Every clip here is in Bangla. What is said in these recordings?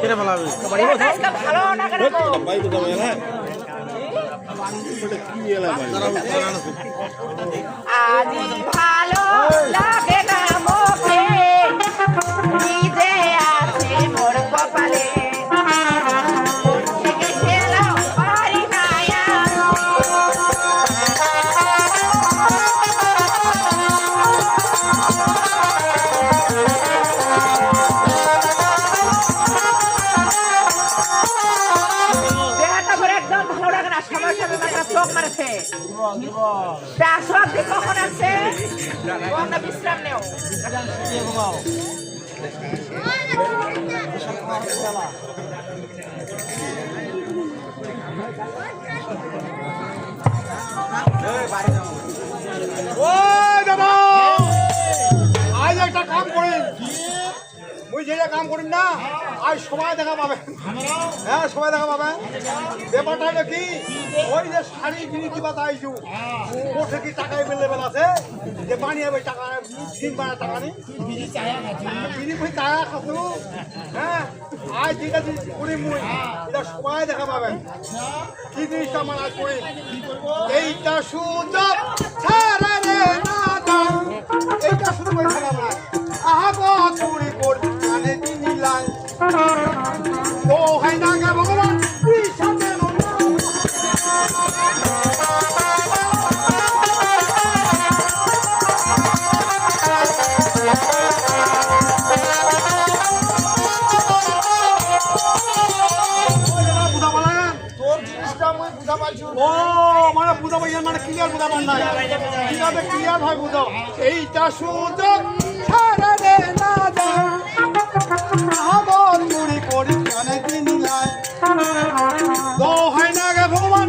কেটে ফেলাবে আজকে ভালো না আজি ভালো লাগে মারছে আসবাব কখন আছে? বিশ্রাম নেও। আজ একটা কাম করেন। যে কাম করেন না, আজ সবাই দেখা পাবে হ্যাঁ সবাই দেখা পাবে ব্যাপারটা হলো কি, ওই যে শাড়ি কিনি কিবা তাইছু ওর থেকে টাকায় বেলেবেল আছে? যে বানিয়ে হবে টাকা দিন বানা টাকা নেই। খুঁই টাকা খাসু হ্যাঁ আজ যেটা জিনিস করি মুই, এটা সবাই দেখা পাবেন। কি জিনিসটা আমার আজ করি? এইটা সুযোগ এইটা শুধু কই করি কানে তিনি লাই তো মানে বুঝা পাইয়া মানে ক্লিয়ার বুঝা পান নাই। কীভাবে ক্লিয়ার হয় বুঝো? এইটা সুযোগ হাই না গে ভগবান?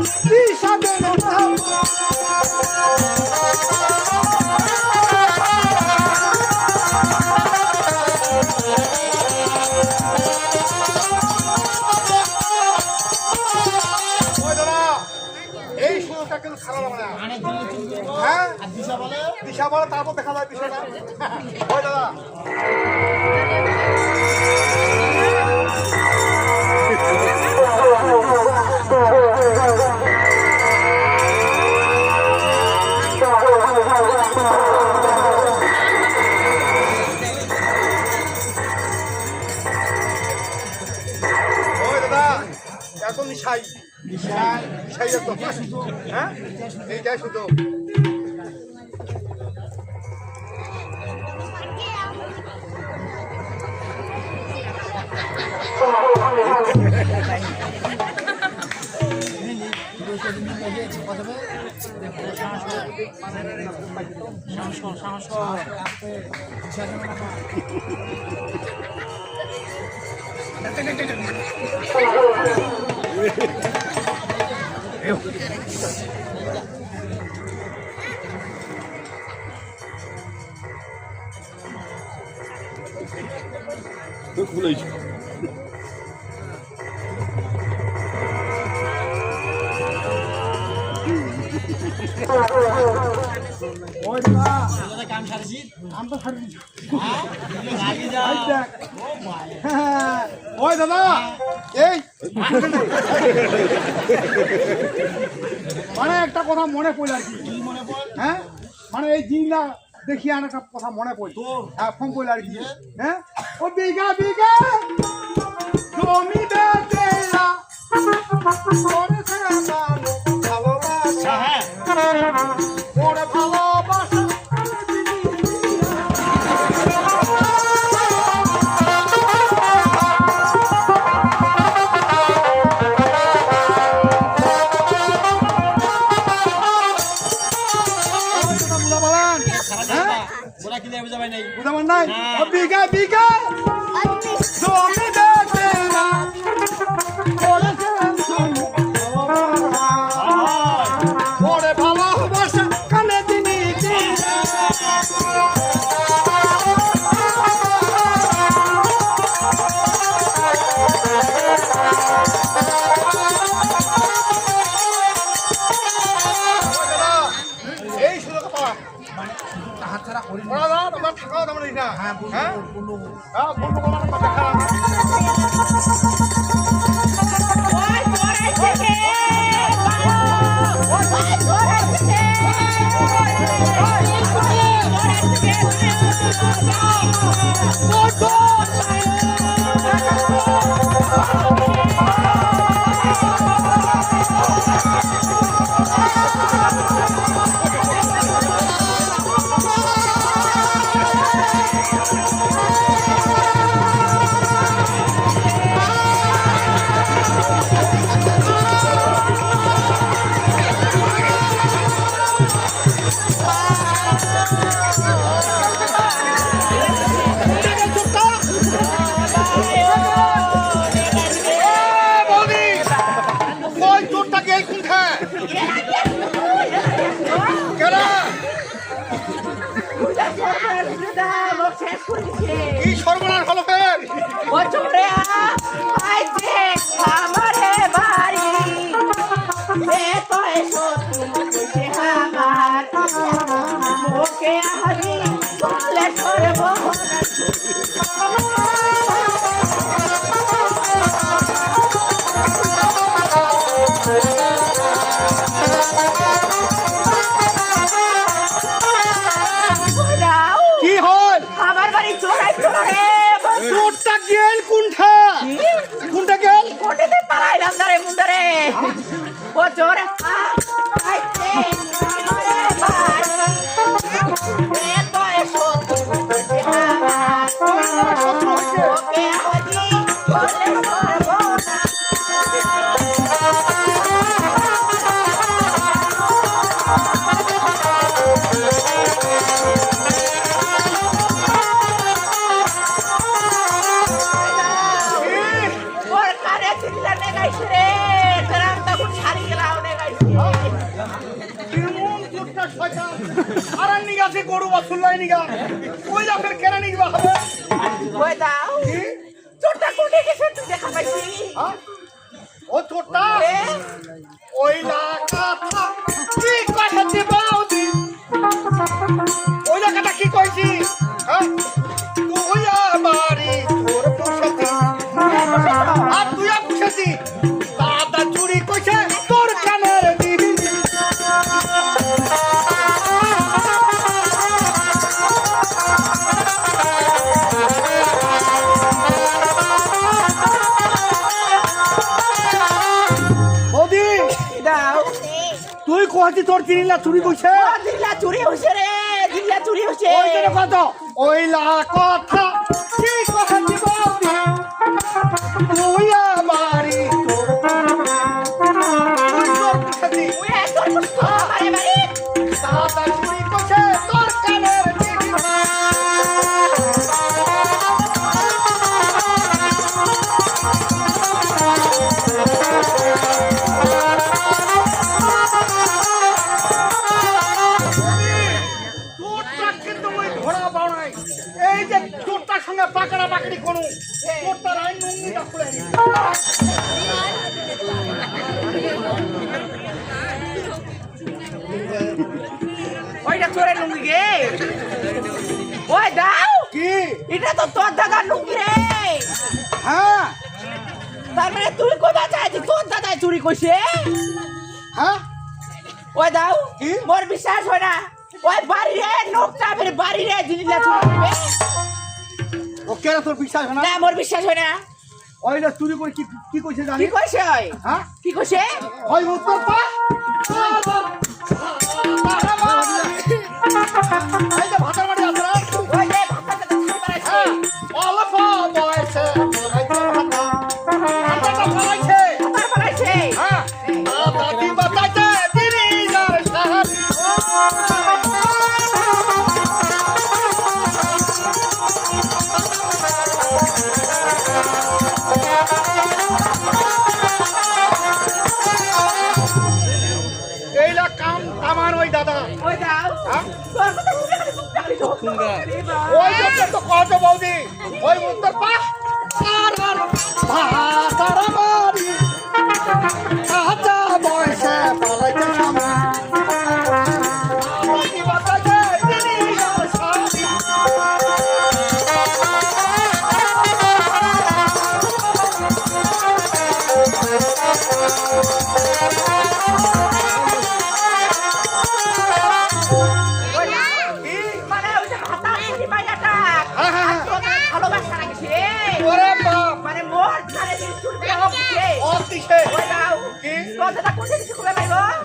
এই সুযোগটা কিন্তু খারাপ হবে না। হ্যাঁ? তারপর দেখা যায় বিষয়টা। দাদা। এখন নিশাই। নিশাই একদম হ্যাঁ? এইটাই শুধু। ওই দাদা তো। হ্যাঁ, ওই দাদা এই। মানে একটা কথা মনে পড়ল আর কি। পড় হ্যাঁ? মানে এই জিনিসটা দেখি আর একটা কথা মনে করি হ্যাঁ ফোন করলে আর কি। হ্যাঁ? ও বিঘা বিঘা জমি বেচেলা করেছে ভালোবাসা। হ্যাঁ। ওরে থাকাও তেমন না হ্যাঁ হ্যাঁ? বন্ধু আমার কি হল? আমার বাড়ি চোরে চোরটা গেল কোনঠা কোনটা গেল? কোটেতে পালাইলাম রে মুন্ডারে? ও চোরে। শয়তান। আর নিগাছে গরু বাছুরলাই নিগা। ওই যা ফের কেন নিগবা হবে? ওই দাও? চোরটা কোটে গেছে তুই দেখা পাইছি? ও চোরটা? ওই কথা কি কইছি বৌদি ওই না কি কইছি তুই কইছি তোর চিনিলা চুরি কইছে দিল্লা চুরি হইছে রে দিল্লা চুরি হইছে। ওই জন্য কত? ওই লা কথা কি কথা দিব তুই আমারি তোর তোর ওই তোর কথা আমারে বাড়ি দাদা চুরি কইছে তোর চোরটার আইন নুঙ্গিটা খুলে নি ওইটা চোরের লুঙ্গি গে। ওই দাও। কি? এটা তো তোর দাদার লুঙ্গি রে। হ্যাঁ। তার মানে তুই কোথা চাইছি তোর দাদাই চুরি করছে। হ্যাঁ। ওই দাও। কি? মোর বিশ্বাস হয় না। ওই বাড়ি রে নোকটা বাড়ি রে জিনিসটা চুরি করবে। ও কেন তোর বিশ্বাস হয় না? না মোর বিশ্বাস হয় না। ওইটা চুরি করে কি কি কইছে কি জানি কইছে ওই? হ্যাঁ? কি কইছে? ওই উত্তর পা। ভাতার মাটি আছে না? ওই যে ভাতাটা তো চুরি করেছে ওই জন্য তো কত বৌদি ওই আর আর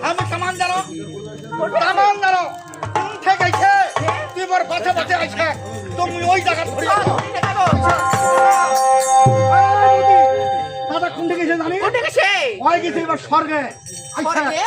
আমি কামান জানো কামান জানো ঠিক আছে তুই মোর পাশে পাশে আছে তুমি ওই জায়গা ধরে দাদা কোন থেকে গেছে জানি কোন থেকে সে ওই গেছে এবার স্বর্গে। স্বর্গে?